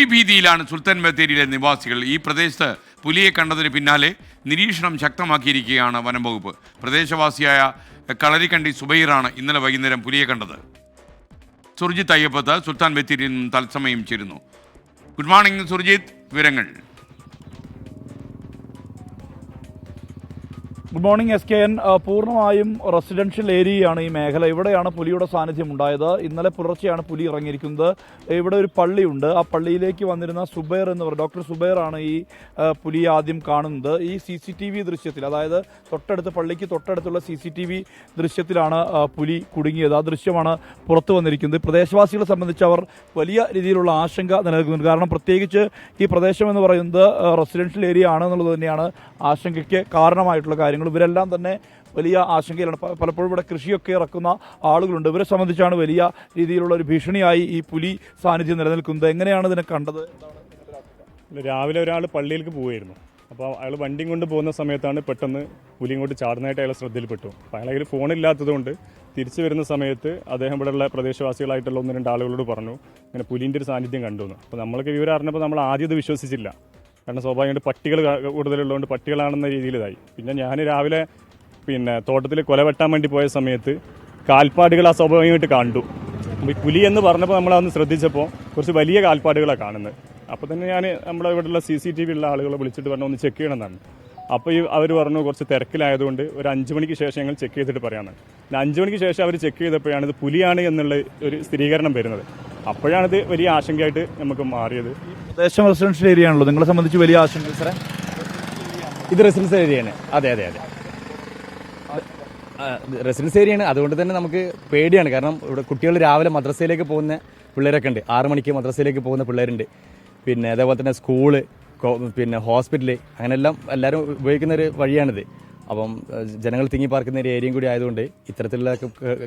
പുലി ഭീതിയിലാണ് സുൽത്താൻ ബത്തേരിയിലെ നിവാസികൾ. ഈ പ്രദേശത്ത് പുലിയെ കണ്ടതിന് പിന്നാലെ നിരീക്ഷണം ശക്തമാക്കിയിരിക്കുകയാണ് വനം വകുപ്പ് പ്രദേശവാസിയായ കളരിക്കണ്ടി സുബൈറാണ് ഇന്നലെ വൈകുന്നേരം പുലിയെ കണ്ടത്. സുർജിത്ത് അയ്യപ്പത്ത് സുൽത്താൻ ബത്തേരിയിൽ നിന്നും തത്സമയം ചേരുന്നു. ഗുഡ് മോർണിംഗ് സുർജിത്ത് വിവരങ്ങൾ. Good morning S K N പൂർണമായും റെസിഡൻഷ്യൽ ഏരിയയാണ് ഈ മേഖല. ഇവിടെയാണ് പുലിയുടെ സാന്നിധ്യം ഉണ്ടായത്. ഇന്നലെ പുലർച്ചെയാണ് പുലി ഇറങ്ങിയിരിക്കുന്നത്. ഇവിടെ ഒരു പള്ളിയുണ്ട്. ആ പള്ളിയിലേക്ക് വന്നിരുന്ന സുബൈർ എന്ന് പറയും ഡോക്ടർ സുബൈർ ആണ് ഈ പുലിയെ ആദ്യം കാണുന്നത്. ഈ സി സി ടി വി ദൃശ്യത്തിൽ അതായത് തൊട്ടടുത്ത് പള്ളിക്ക് തൊട്ടടുത്തുള്ള സി സി ടി വി ദൃശ്യത്തിലാണ് പുലി കുടുങ്ങിയത്. ആ ദൃശ്യമാണ് പുറത്തു വന്നിരിക്കുന്നത്. പ്രദേശവാസികളെ സംബന്ധിച്ച് അവർ വലിയ രീതിയിലുള്ള ആശങ്ക നിലനിൽക്കുന്നുണ്ട്. കാരണം പ്രത്യേകിച്ച് ഈ പ്രദേശം എന്ന് പറയുന്നത് റെസിഡൻഷ്യൽ ഏരിയ ആണ് എന്നുള്ളത് തന്നെയാണ് ആശങ്കയ്ക്ക് കാരണമായിട്ടുള്ള കാര്യങ്ങൾ. ഇവരെല്ലാം തന്നെ വലിയ ആശങ്കയിലാണ്. പലപ്പോഴും ഇവിടെ കൃഷിയൊക്കെ ഇറക്കുന്ന ആളുകളുണ്ട്. ഇവരെ സംബന്ധിച്ചാണ് വലിയ രീതിയിലുള്ള ഒരു ഭീഷണിയായി ഈ പുലി സാന്നിധ്യം നിലനിൽക്കുന്നത്. എങ്ങനെയാണ് ഇതിനെ കണ്ടത്? രാവിലെ ഒരാൾ പള്ളിയിലേക്ക് പോവുമായിരുന്നു അപ്പോൾ അയാൾ വണ്ടിയും കൊണ്ട് പോകുന്ന സമയത്താണ് പെട്ടെന്ന് പുലി ഇങ്ങോട്ട് ചാടുന്നതായിട്ട് അയാൾ ശ്രദ്ധയിൽപ്പെട്ടു. അപ്പോൾ അയാളെ കയ്യിൽ ഫോണില്ലാത്തതുകൊണ്ട് തിരിച്ചു വരുന്ന സമയത്ത് അദ്ദേഹം ഇവിടെയുള്ള പ്രദേശവാസികളായിട്ടുള്ള ഒന്ന് രണ്ട് ആളുകളോട് പറഞ്ഞു ഇങ്ങനെ പുലിന്റെ ഒരു സാന്നിധ്യം കണ്ടുവന്നു അപ്പോൾ നമ്മൾക്ക് വിവരം അറിഞ്ഞപ്പോൾ നമ്മൾ ആദ്യം ഇത് വിശ്വസിച്ചില്ല. കാരണം സ്വാഭാവികമായിട്ട് പട്ടികൾ കൂടുതലുള്ളതുകൊണ്ട് പട്ടികളാണെന്ന രീതിയിലായി പിന്നെ ഞാൻ രാവിലെ പിന്നെ തോട്ടത്തിൽ കൊല വെട്ടാൻ വേണ്ടി പോയ സമയത്ത് കാൽപ്പാടുകൾ അസ്വാഭാവികമായിട്ട് സ്വാഭാവികമായിട്ട് കണ്ടു. അപ്പോൾ ഈ പുലി എന്ന് പറഞ്ഞപ്പോൾ നമ്മൾ അതൊന്ന് ശ്രദ്ധിച്ചപ്പോൾ കുറച്ച് വലിയ കാൽപ്പാടുകളാണ് കാണുന്നത്. അപ്പോൾ തന്നെ ഞാൻ നമ്മുടെ ഇവിടെയുള്ള സി സി ടി വി ഉള്ള ആളുകളെ വിളിച്ചിട്ട് പറഞ്ഞു ഒന്ന് ചെക്ക് ചെയ്യണമെന്നാണ്. അപ്പോൾ ഈ അവർ പറഞ്ഞു കുറച്ച് തിരക്കിലായതുകൊണ്ട് ഒരു അഞ്ച് മണിക്ക് ശേഷം ഞങ്ങൾ ചെക്ക് ചെയ്തിട്ട് പറയാമെന്ന് പിന്നെ അഞ്ച് മണിക്ക് ശേഷം അവർ ചെക്ക് ചെയ്തപ്പോഴാണ് ഇത് പുലിയാണ് എന്നുള്ള ഒരു സ്ഥിരീകരണം വരുന്നത്. അപ്പോഴാണിത് വലിയ ആശങ്കയായിട്ട് നമുക്ക് മാറിയത്. പ്രദേശം റെസിഡൻഷ്യൽ ഏരിയ ആണല്ലോ. നിങ്ങളെ സംബന്ധിച്ച് വലിയ ആശങ്ക സാറേ. ഇത് റെസിഡൻസ് ഏരിയയാണ്. അതെ അതെ അതെ. റെസിഡൻസ് ഏരിയയാണ്. അതുകൊണ്ട് തന്നെ നമുക്ക് പേടിയാണ്. കാരണം ഇവിടെ കുട്ടികൾ രാവിലെ മദ്രസയിലേക്ക് പോകുന്ന പിള്ളേരൊക്കെ ഉണ്ട്. ആറ് മണിക്ക് മദ്രസയിലേക്ക് പോകുന്ന പിള്ളേരുണ്ട്. പിന്നെ അതേപോലെ തന്നെ സ്കൂൾ പിന്നെ ഹോസ്പിറ്റൽ അങ്ങനെയെല്ലാം എല്ലാവരും ഉപയോഗിക്കുന്ന ഒരു വഴിയാണിത്. അപ്പം ജനങ്ങൾ തിങ്ങി പാർക്കുന്ന ഒരു ഏരിയയും കൂടി ആയതുകൊണ്ട് ഇത്തരത്തിലുള്ള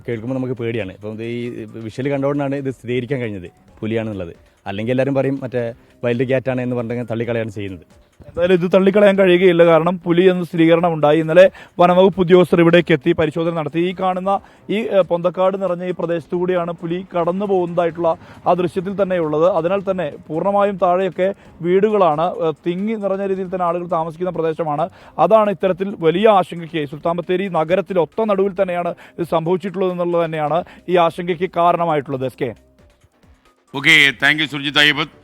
കേൾക്കുമ്പോൾ നമുക്ക് പേടിയാണ്. ഇപ്പം ഈ വിഷ്വൽ കണ്ടുകൊണ്ടാണ് ഇത് സ്ഥിരീകരിക്കാൻ കഴിഞ്ഞത്. പുലിയാണെന്നുള്ളത്. അല്ലെങ്കിൽ എല്ലാവരും പറയും മറ്റേ വൈൽഡ് ക്യാറ്റാണ് എന്ന് പറഞ്ഞിട്ട് തള്ളിക്കളയാണ് ചെയ്യുന്നത്. എന്തായാലും ഇത് തള്ളിക്കളയാൻ കഴിയുകയില്ല. കാരണം പുലി എന്ന സ്ഥിരീകരണം ഉണ്ടായി. ഇന്നലെ വനംവകുപ്പ് ഉദ്യോഗസ്ഥർ ഇവിടേക്ക് എത്തി പരിശോധന നടത്തി. ഈ കാണുന്ന ഈ പൊന്തക്കാട് നിറഞ്ഞ ഈ പ്രദേശത്തു കൂടിയാണ് പുലി കടന്നു പോകുന്നതായിട്ടുള്ള ആ ദൃശ്യത്തിൽ തന്നെയുള്ളത് അതിനാൽ തന്നെ പൂർണമായും താഴെയൊക്കെ വീടുകളാണ്. തിങ്ങി നിറഞ്ഞ രീതിയിൽ തന്നെ ആളുകൾ താമസിക്കുന്ന പ്രദേശമാണ്. അതാണ് ഇത്തരത്തിൽ വലിയ ആശങ്കയ്ക്ക്. സുൽത്താൻ ബത്തേരി നഗരത്തിൽ ഒത്ത നടുവിൽ തന്നെയാണ് ഇത് സംഭവിച്ചിട്ടുള്ളത് എന്നുള്ളത് തന്നെയാണ് ഈ ആശങ്കയ്ക്ക് കാരണമായിട്ടുള്ളത്. S K. Okay thank you Surjith Ayyappath